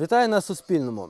Вітаю на Суспільному.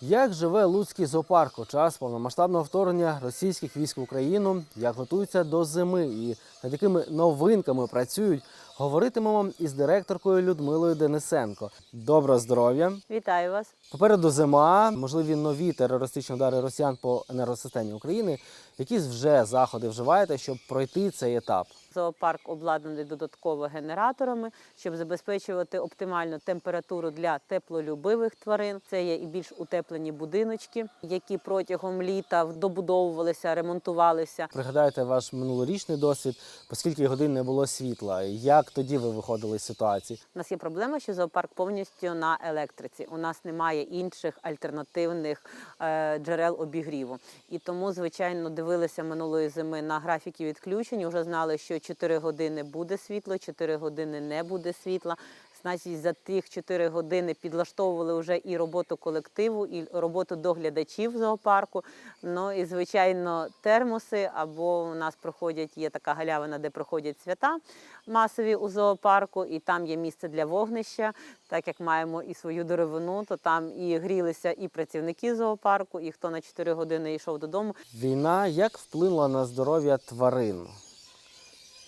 Як живе Луцький зоопарк у час повномасштабного вторгнення російських військ в Україну, як готуються до зими і над якими новинками працюють, говоритимемо із директоркою Людмилою Денисенко. Доброго здоров'я! Вітаю вас. Попереду зима, можливі нові терористичні удари росіян по енергосистемі України. Якісь вже заходи вживаєте, щоб пройти цей етап? Зоопарк обладнаний додатково генераторами, щоб забезпечувати оптимальну температуру для теплолюбивих тварин. Це є і більш утеплені будиночки, які протягом літа добудовувалися, ремонтувалися. Пригадайте ваш минулорічний досвід, оскільки годин не було світла. Як тоді ви виходили з ситуації? У нас є проблема, що зоопарк повністю на електриці. У нас немає інших альтернативних е, джерел обігріву. І тому, звичайно, дивилися минулої зими на графіки відключень. Вже знали, що 4 години буде світло, 4 години не буде світла. Значить, за тих 4 години підлаштовували вже і роботу колективу, і роботу доглядачів зоопарку. Ну і звичайно, термоси. Або у нас проходять є така галявина, де проходять свята масові у зоопарку, і там є місце для вогнища. Так як маємо і свою деревину, то там і грілися і працівники зоопарку, і хто на 4 години йшов додому. Війна як вплинула на здоров'я тварин?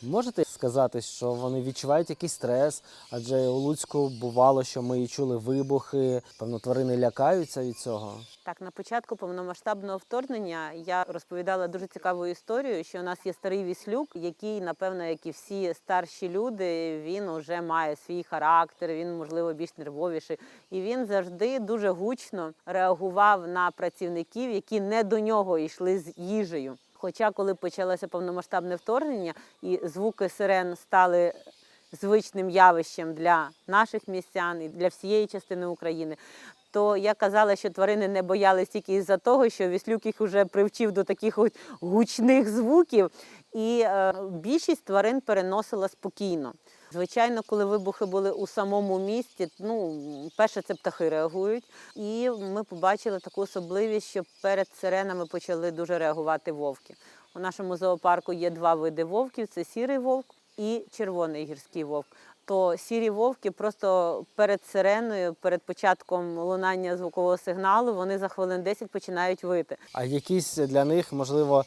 Можете сказати, що вони відчувають якийсь стрес? Адже у Луцьку бувало, що ми чули вибухи. Певно, тварини лякаються від цього. Так, на початку повномасштабного вторгнення я розповідала дуже цікаву історію, що у нас є старий віслюк, який, напевно, як і всі старші люди, він уже має свій характер, він можливо більш нервовіший, і він завжди дуже гучно реагував на працівників, які не до нього йшли з їжею. Хоча, коли почалося повномасштабне вторгнення і звуки сирен стали звичним явищем для наших містян і для всієї частини України, то я казала, що тварини не боялись тільки із-за того, що віслюк їх вже привчив до таких гучних звуків, і е, більшість тварин переносила спокійно. Звичайно, коли вибухи були у самому місті, ну перше це птахи реагують, і ми побачили таку особливість, що перед сиренами почали дуже реагувати вовки. У нашому зоопарку є два види вовків: це сірий вовк і червоний гірський вовк. То сірі вовки просто перед сиреною, перед початком лунання звукового сигналу, вони за хвилин 10 починають вити. А якісь для них, можливо,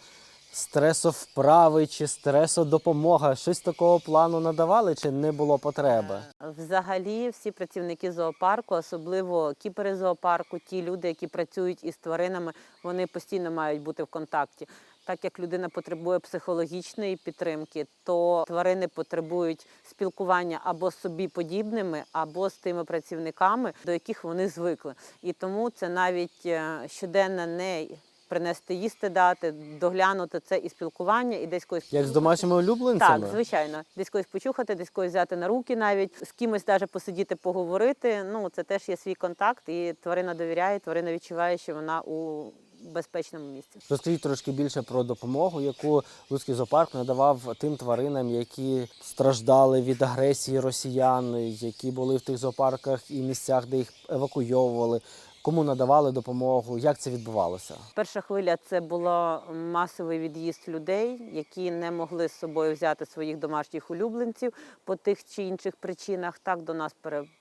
стресовправи чи стресодопомога, щось такого плану надавали, чи не було потреби? Взагалі, всі працівники зоопарку, особливо кіпери зоопарку, ті люди, які працюють із тваринами, вони постійно мають бути в контакті. Так як людина потребує психологічної підтримки, то тварини потребують спілкування або з собі подібними, або з тими працівниками, до яких вони звикли. І тому це навіть е, щоденне не принести їсти дати, доглянути це і спілкування, і десь когось Як з домашніми улюбленцями? так, звичайно, десь когось почухати, десь когось взяти на руки навіть, з кимось навіть посидіти, поговорити. Ну, це теж є свій контакт, і тварина довіряє, тварина відчуває, що вона у безпечному місці. Розкажіть трошки більше про допомогу, яку Луцький зоопарк надавав тим тваринам, які страждали від агресії росіян, які були в тих зоопарках і місцях, де їх евакуйовували. Кому надавали допомогу? Як це відбувалося? Перша хвиля це було масовий від'їзд людей, які не могли з собою взяти своїх домашніх улюбленців по тих чи інших причинах. Так до нас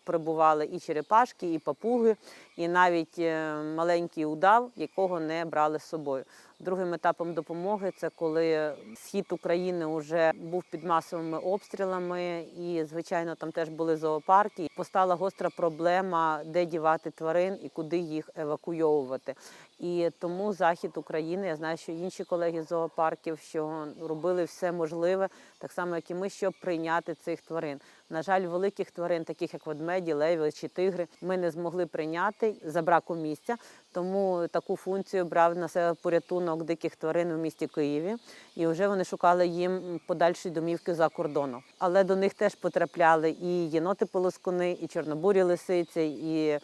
прибували і черепашки, і папуги, і навіть е, маленький удав, якого не брали з собою. Другим етапом допомоги це коли схід України вже був під масовими обстрілами, і звичайно там теж були зоопарки. Постала гостра проблема, де дівати тварин і куди їх евакуйовувати. І тому захід України, я знаю, що інші колеги з зоопарків, що робили все можливе, так само як і ми, щоб прийняти цих тварин. На жаль, великих тварин, таких як ведмеді, леви чи тигри, ми не змогли прийняти за браку місця. Тому таку функцію брав на себе порятунок диких тварин у місті Києві, і вже вони шукали їм подальші домівки за кордоном. Але до них теж потрапляли і єноти полоскуни, і чорнобурі лисиці, і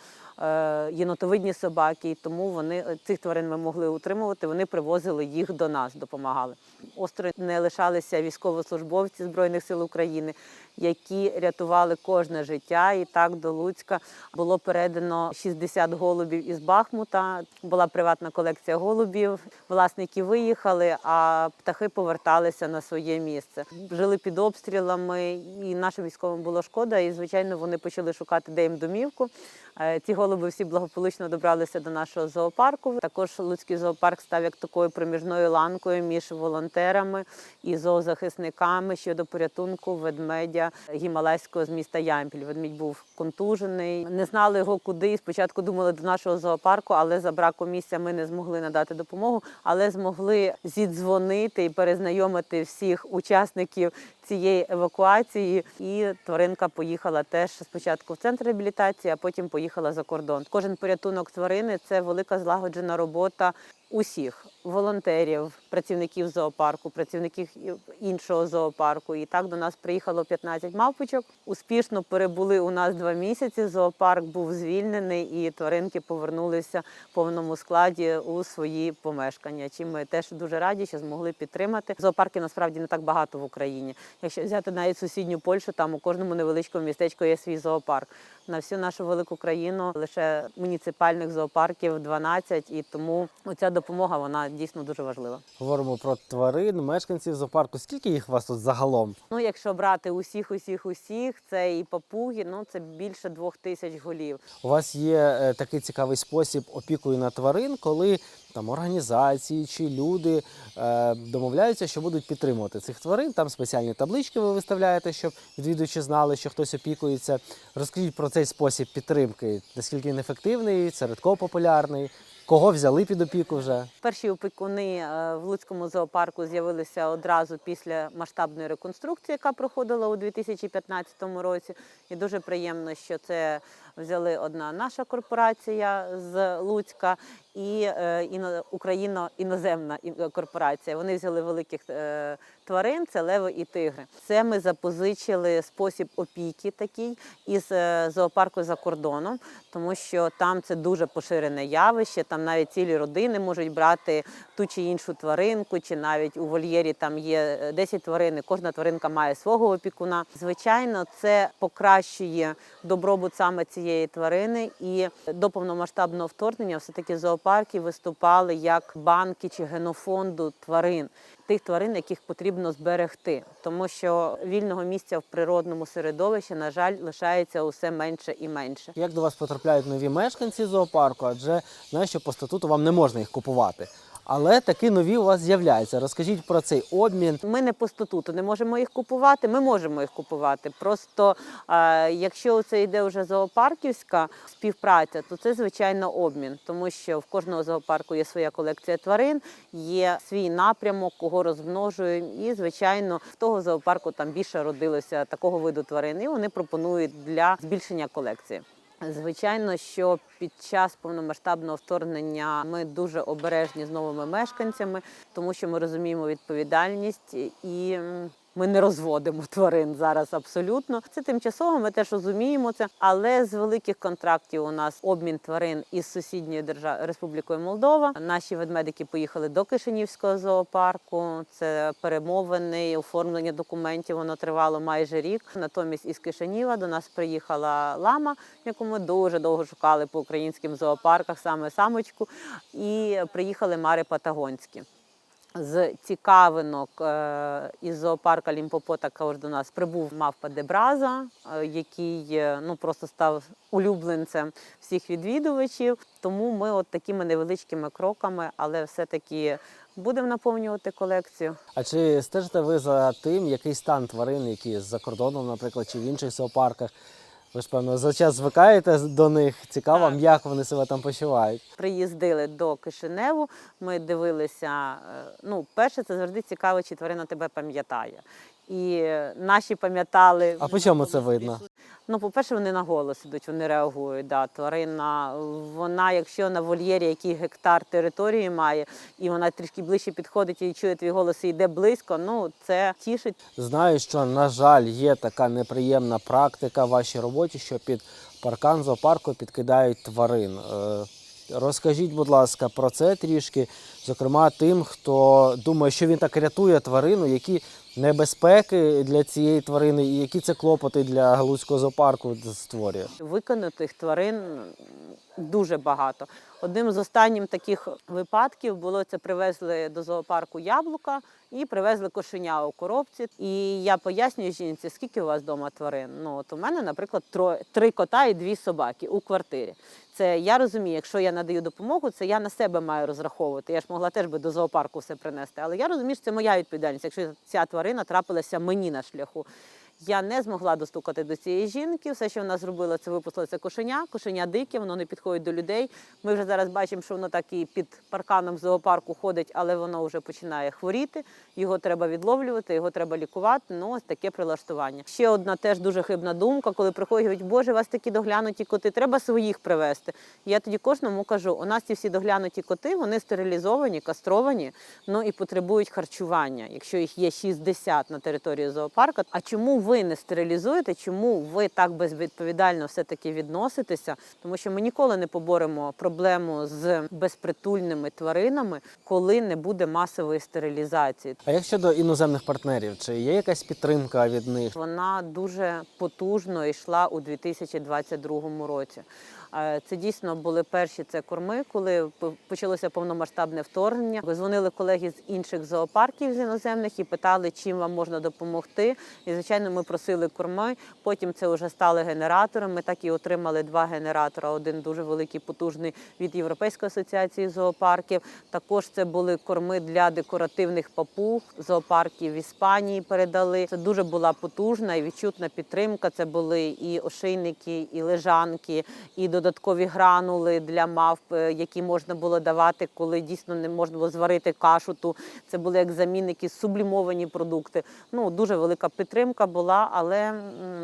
єнотовидні собаки. І тому вони цих тварин ми могли утримувати. Вони привозили їх до нас, допомагали. Остро не лишалися військовослужбовці збройних сил України, які рятували кожне життя. І так до Луцька було передано 60 голубів із Бахмута. Була приватна колекція голубів. Власники виїхали, а птахи поверталися на своє місце. Жили під обстрілами, і нашим військовим було шкода. І звичайно, вони почали шукати, де їм домівку. Е, Ці голуби всі благополучно добралися до нашого зоопарку. Також Луцький зоопарк став як такою проміжною ланкою між волонтерами і зоозахисниками щодо порятунку ведмедя гімалайського з міста Ямпіль. Ведмідь був контужений. Не знали його куди. Спочатку думали до нашого зоопарку, але за браку місця ми не змогли надати допомогу, але змогли зідзвонити і перезнайомити всіх учасників цієї евакуації. І тваринка поїхала теж спочатку в центр реабілітації, а потім поїхала за кордон. Кожен порятунок тварини це велика злагоджена робота усіх волонтерів, працівників зоопарку, працівників іншого зоопарку. І так до нас приїхало 15 мавпочок. Успішно перебули у нас два місяці. Зоопарк був звільнений, і тваринки повернулися в повному складі у свої помешкання. Чим ми теж дуже раді, що змогли підтримати. Зоопарків насправді не так багато в Україні. Якщо взяти навіть сусідню Польщу, там у кожному невеличкому містечку є свій зоопарк. На всю нашу велику країну лише муніципальних зоопарків 12, і тому ця допомога вона дійсно дуже важлива. Говоримо про тварин, мешканців зоопарку. Скільки їх у вас тут загалом? Ну, якщо брати усіх, усіх, усіх, це і папуги, ну це більше двох тисяч голів. У вас є е, такий цікавий спосіб опікою на тварин, коли там організації чи люди е, домовляються, що будуть підтримувати цих тварин. Там спеціальні таблички ви виставляєте, щоб відвідувачі знали, що хтось опікується. Розкажіть про цей спосіб підтримки, наскільки він ефективний, серед кого популярний, кого взяли під опіку вже. Перші опікуни е, в Луцькому зоопарку з'явилися одразу після масштабної реконструкції, яка проходила у 2015 році. І дуже приємно, що це взяли одна наша корпорація з Луцька і е, Україно іноземна е, корпорація. Вони взяли великих е, тварин, це леви і тигри. Це ми запозичили спосіб опіки такий із е, зоопарку за кордоном, тому що там це дуже поширене явище. Там навіть цілі родини можуть брати ту чи іншу тваринку, чи навіть у вольєрі там є е, 10 тварин, кожна тваринка має свого опікуна. Звичайно, це покращує добробут саме цієї тварини. І до повномасштабного вторгнення все-таки зоопарки виступали як банки чи генофонду тварин. Тих тварин, яких потрібно зберегти, тому що вільного місця в природному середовищі, на жаль, лишається усе менше і менше. Як до вас потрапляють нові мешканці зоопарку? Адже знаю, що по статуту вам не можна їх купувати. Але такі нові у вас з'являються. Розкажіть про цей обмін. Ми не по статуту не можемо їх купувати. Ми можемо їх купувати. Просто е, якщо це йде вже зоопарківська співпраця, то це звичайно обмін, тому що в кожного зоопарку є своя колекція тварин, є свій напрямок, кого розмножуємо. І звичайно, в того зоопарку там більше родилося такого виду тварин. І вони пропонують для збільшення колекції. Звичайно, що під час повномасштабного вторгнення ми дуже обережні з новими мешканцями, тому що ми розуміємо відповідальність і ми не розводимо тварин зараз абсолютно. Це тимчасово, ми теж розуміємо це. Але з великих контрактів у нас обмін тварин із сусідньою державою Республікою Молдова. Наші ведмедики поїхали до Кишинівського зоопарку. Це перемовини, оформлення документів. Воно тривало майже рік. Натомість із Кишинєва до нас приїхала лама, яку ми дуже довго шукали по українським зоопарках, саме самочку, і приїхали мари патагонські. З цікавинок е, із зоопарка Лімпопо також до нас прибув мавпа Дебраза, е, який е, ну просто став улюбленцем всіх відвідувачів. Тому ми от такими невеличкими кроками, але все-таки будемо наповнювати колекцію. А чи стежите ви за тим, який стан тварин, які за кордоном, наприклад, чи в інших зоопарках? Ви ж певно за час звикаєте до них. Цікаво, так. як вони себе там почувають. Приїздили до Кишиневу. Ми дивилися. е, Ну, перше, це завжди цікаво, чи тварина тебе пам'ятає. І е, наші пам'ятали. А по чому це видно? Ну, по-перше, вони на голос ідуть, вони реагують. Да. Тварина, вона, якщо на вольєрі який гектар території має, і вона трішки ближче підходить і чує твій голос і йде близько, ну це тішить. Знаю, що на жаль є така неприємна практика в вашій роботі, що під паркан зоопарку підкидають тварин. Е, Розкажіть, будь ласка, про це трішки, зокрема тим, хто думає, що він так рятує тварину, які небезпеки для цієї тварини і які це клопоти для Галузького зоопарку створює. Виконатих тварин дуже багато. Одним з останніх таких випадків було це привезли до зоопарку яблука і привезли кошеня у коробці. І я пояснюю жінці, скільки у вас вдома тварин. Ну от у мене, наприклад, троє три кота і дві собаки у квартирі. Це я розумію, якщо я надаю допомогу, це я на себе маю розраховувати. Я ж могла теж би до зоопарку все принести. Але я розумію, що це моя відповідальність, якщо ця тварина трапилася мені на шляху. Я не змогла достукати до цієї жінки. Все, що вона зробила, це випустила це кошеня. Кошеня дике, воно не підходить до людей. Ми вже зараз бачимо, що воно так і під парканом зоопарку ходить, але воно вже починає хворіти. Його треба відловлювати, його треба лікувати. Ну, ось таке прилаштування. Ще одна теж дуже хибна думка, коли приходять, говорять, боже, вас такі доглянуті коти, треба своїх привезти. Я тоді кожному кажу: у нас ці всі доглянуті коти, вони стерилізовані, кастровані, ну і потребують харчування. Якщо їх є 60 на території зоопарку, а чому ви не стерилізуєте? Чому ви так безвідповідально все-таки відноситеся? Тому що ми ніколи не поборемо проблему з безпритульними тваринами, коли не буде масової стерилізації. А як щодо іноземних партнерів, чи є якась підтримка від них? Вона дуже потужно йшла у 2022 році. Це дійсно були перші це корми, коли почалося повномасштабне вторгнення. Дзвонили колеги з інших зоопарків з іноземних і питали, чим вам можна допомогти. І звичайно, ми просили корми. Потім це вже стали генератори. Ми так і отримали два генератора. Один дуже великий, потужний від Європейської асоціації зоопарків. Також це були корми для декоративних папуг. Зоопарків в Іспанії передали. Це дуже була потужна і відчутна підтримка. Це були і ошейники, і лежанки, і додаткові гранули для мавп, е, які можна було давати, коли дійсно не можна було зварити кашу. Ту це були як замінники, сублімовані продукти. Ну дуже велика підтримка була, але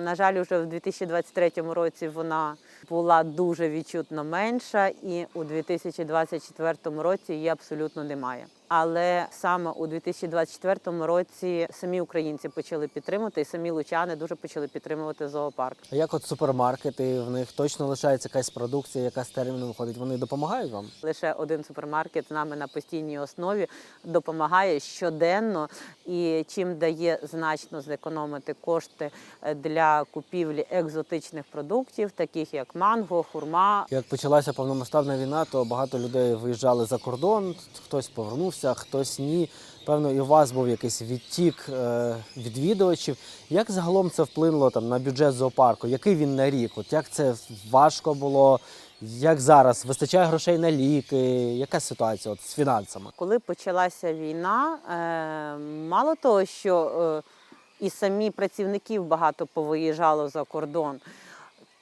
на жаль, вже в 2023 році вона була дуже відчутно менша, і у 2024 році її абсолютно немає. Але саме у 2024 році самі українці почали підтримувати, і самі лучани дуже почали підтримувати зоопарк. А як от супермаркети, в них точно лишається якась продукція, яка з терміну виходить? Вони допомагають вам? Лише один супермаркет з нами на постійній основі допомагає щоденно і чим дає значно зекономити кошти е, для купівлі екзотичних продуктів, таких як манго, хурма. Як почалася повномасштабна війна, то багато людей виїжджали за кордон, хтось повернувся, хтось ні. Певно, і у вас був якийсь відтік е, відвідувачів. Як загалом це вплинуло там на бюджет зоопарку? Який він на рік? От як це важко було? Як зараз? Вистачає грошей на ліки? Яка ситуація от з фінансами? Коли почалася війна, е, мало того, що е, і самі працівників багато повиїжджало за кордон.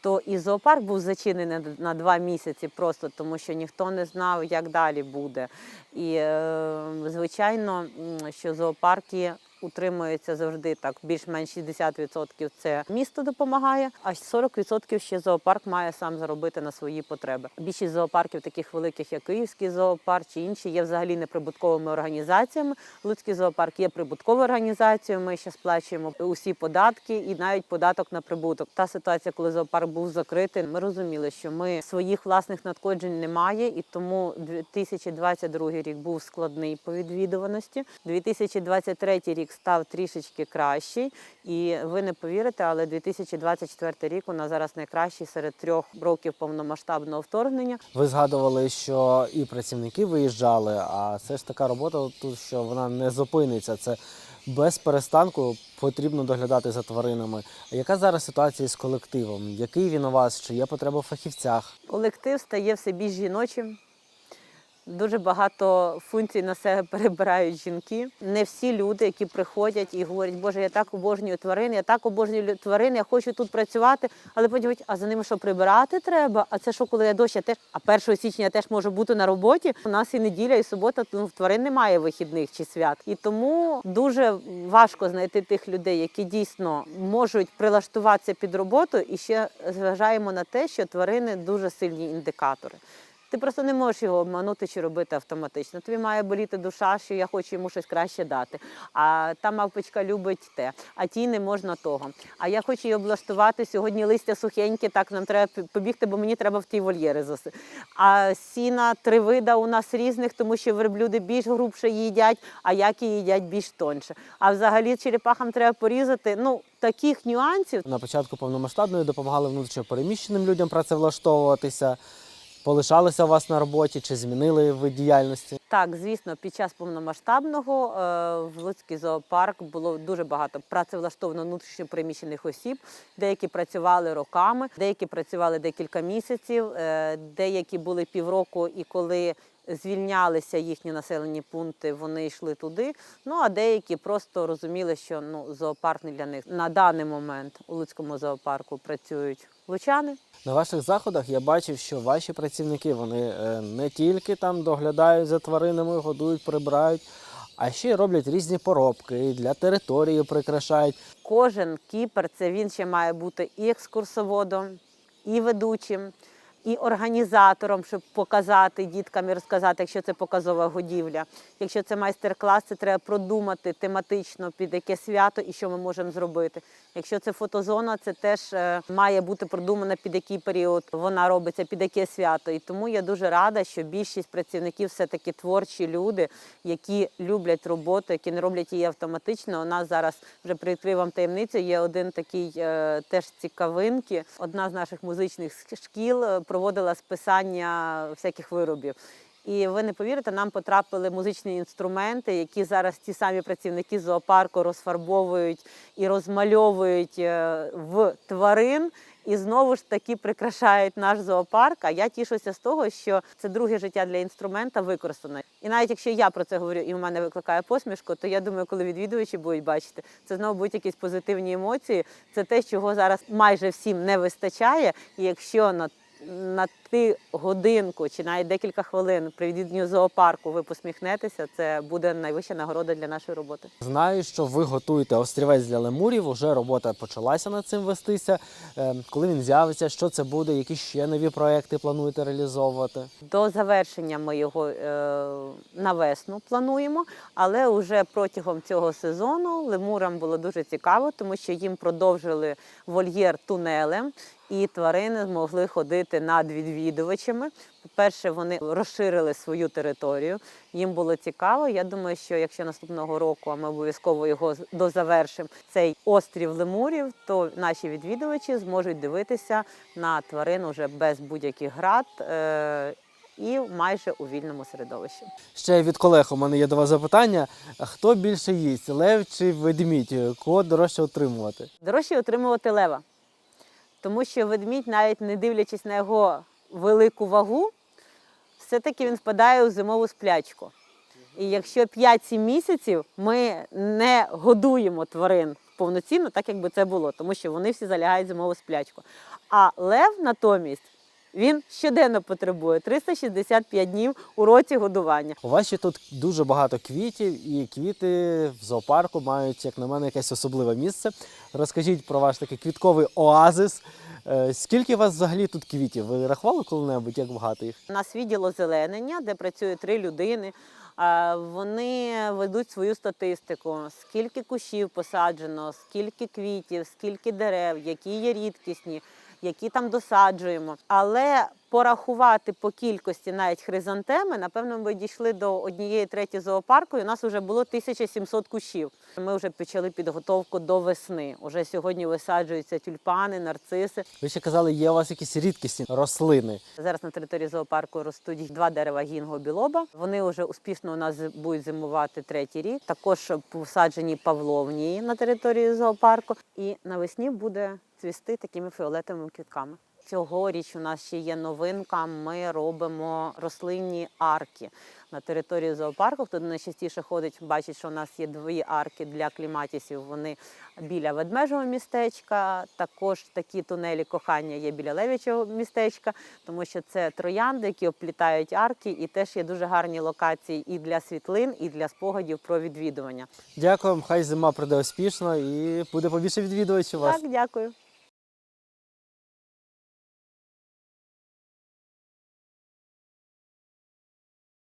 То і зоопарк був зачинений на- два місяці просто тому, що ніхто не знав, як далі буде. І е, звичайно, що зоопарки утримуються завжди так. Більш-менш 60% це місто допомагає, а 40% ще зоопарк має сам заробити на свої потреби. Більшість зоопарків, таких великих, як Київський зоопарк чи інші, є взагалі неприбутковими організаціями. Луцький зоопарк є прибутковою організацією. Ми ще сплачуємо усі податки і навіть податок на прибуток. Та ситуація, коли зоопарк був закритий, ми розуміли, що ми своїх власних надходжень немає, і тому 2022 рік був складний по відвідуваності. 2023 рік став трішечки кращий, і ви не повірите, але 2024 рік у нас зараз найкращий серед трьох років повномасштабного вторгнення. Ви згадували, що і працівники виїжджали, а це ж така робота тут, що вона не зупиниться. Це без перестанку потрібно доглядати за тваринами. А яка зараз ситуація з колективом? Який він у вас? Чи є потреба в фахівцях? Колектив стає все більш жіночим. Дуже багато функцій на себе перебирають жінки. Не всі люди, які приходять і говорять, Боже, я так обожнюю тварин, я так обожнюю тварин, я хочу тут працювати. Але потім а за ними що прибирати треба? А це що, коли я дощ, я теж, а 1 січня я теж можу бути на роботі. У нас і неділя, і субота, ну, в тварин немає вихідних чи свят. І тому дуже важко знайти тих людей, які дійсно можуть прилаштуватися під роботу. І ще зважаємо на те, що тварини дуже сильні індикатори. Ти просто не можеш його обманути чи робити автоматично. Тобі має боліти душа, що я хочу йому щось краще дати. А та мавпочка любить те, а тій не можна того. А я хочу її облаштувати. Сьогодні листя сухеньке, так нам треба побігти, бо мені треба в ті вольєри заси. А сіна три вида у нас різних, тому що верблюди більш грубше їдять, а яки їдять більш тоньше. А взагалі черепахам треба порізати. Ну таких нюансів На початку повномасштабної допомагали внутрішньо переміщеним людям працевлаштовуватися. Полишалися у вас на роботі чи змінили вид діяльності? Так, звісно, під час повномасштабного е, в Луцький зоопарк було дуже багато працевлаштовано внутрішньо переміщених осіб. Деякі працювали роками, деякі працювали декілька місяців, е, деякі були півроку, і коли звільнялися їхні населені пункти, вони йшли туди. Ну а деякі просто розуміли, що ну зоопарк не для них на даний момент у Луцькому зоопарку працюють лучани. На ваших заходах я бачив, що ваші працівники вони е, не тільки там доглядають за тваринами, годують, прибирають, а ще й роблять різні поробки для території прикрашають. Кожен кіпер це він ще має бути і екскурсоводом, і ведучим, і організатором, щоб показати діткам і розказати, якщо це показова годівля. Якщо це майстер-клас, це треба продумати тематично під яке свято і що ми можемо зробити. Якщо це фотозона, це теж е, має бути продумано під який період вона робиться, під яке свято. І тому я дуже рада, що більшість працівників все таки творчі люди, які люблять роботу, які не роблять її автоматично. У нас зараз вже привідкрив вам таємницю. Є один такий е, теж цікавинки. Одна з наших музичних шкіл е, проводила списання всяких виробів. І ви не повірите, нам потрапили музичні інструменти, які зараз ті самі працівники зоопарку розфарбовують і розмальовують е, в тварин. І знову ж таки прикрашають наш зоопарк. А я тішуся з того, що це друге життя для інструмента використано. І навіть якщо я про це говорю і в мене викликає посмішку, то я думаю, коли відвідувачі будуть бачити, це знову будуть якісь позитивні емоції. Це те, чого зараз майже всім не вистачає. І якщо на на ти годинку чи навіть декілька хвилин при відвідуванні зоопарку ви посміхнетеся, це буде найвища нагорода для нашої роботи. Знаю, що ви готуєте острівець для лемурів. Уже робота почалася над цим вестися. Е, Коли він з'явиться, що це буде, які ще нові проекти плануєте реалізовувати? До завершення ми його е, на весну плануємо, але вже протягом цього сезону лемурам було дуже цікаво, тому що їм продовжили вольєр тунелем. І тварини змогли ходити над відвідувачами. По-перше, вони розширили свою територію. Їм було цікаво. Я думаю, що якщо наступного року, а ми обов'язково його дозавершимо, цей острів лемурів, то наші відвідувачі зможуть дивитися на тварин уже без будь-яких град. Е- і майже у вільному середовищі. Ще від колег у мене є до вас запитання: хто більше їсть, лев чи ведмідь? Кого дорожче отримувати? Дорожче отримувати лева, тому що ведмідь, навіть не дивлячись на його велику вагу, все-таки він впадає у зимову сплячку. І якщо 5-7 місяців ми не годуємо тварин повноцінно, так якби це було, тому що вони всі залягають зимову сплячку. А лев натомість він щоденно потребує 365 днів у році годування. У вас ще тут дуже багато квітів, і квіти в зоопарку мають, як на мене, якесь особливе місце. Розкажіть про ваш такий квітковий оазис. Е, Скільки у вас взагалі тут квітів? Ви рахували коли-небудь, як багато їх? У нас відділ озеленення, де працює три людини. Вони ведуть свою статистику, скільки кущів посаджено, скільки квітів, скільки дерев, які є рідкісні, які там досаджуємо. Але порахувати по кількості навіть хризантеми, напевно, ми дійшли до однієї треті зоопарку, і у нас вже було 1700 кущів. Ми вже почали підготовку до весни. Уже сьогодні висаджуються тюльпани, нарциси. Ви ще казали, є у вас якісь рідкісні рослини. Зараз на території зоопарку ростуть два дерева гінго білоба. Вони вже успішно у нас будуть зимувати третій рік. Також посаджені павловні на території зоопарку. І навесні буде цвісти такими фіолетовими квітками. Цьогоріч у нас ще є новинка. Ми робимо рослинні арки на території зоопарку. Хто найчастіше ходить, бачить, що у нас є дві арки для кліматісів. Вони біля ведмежого містечка. Також такі тунелі кохання є біля левічого містечка, тому що це троянди, які оплітають арки, і теж є дуже гарні локації і для світлин, і для спогадів про відвідування. Дякую, хай зима прийде успішно і буде побільше відвідувачів вас. Так, дякую.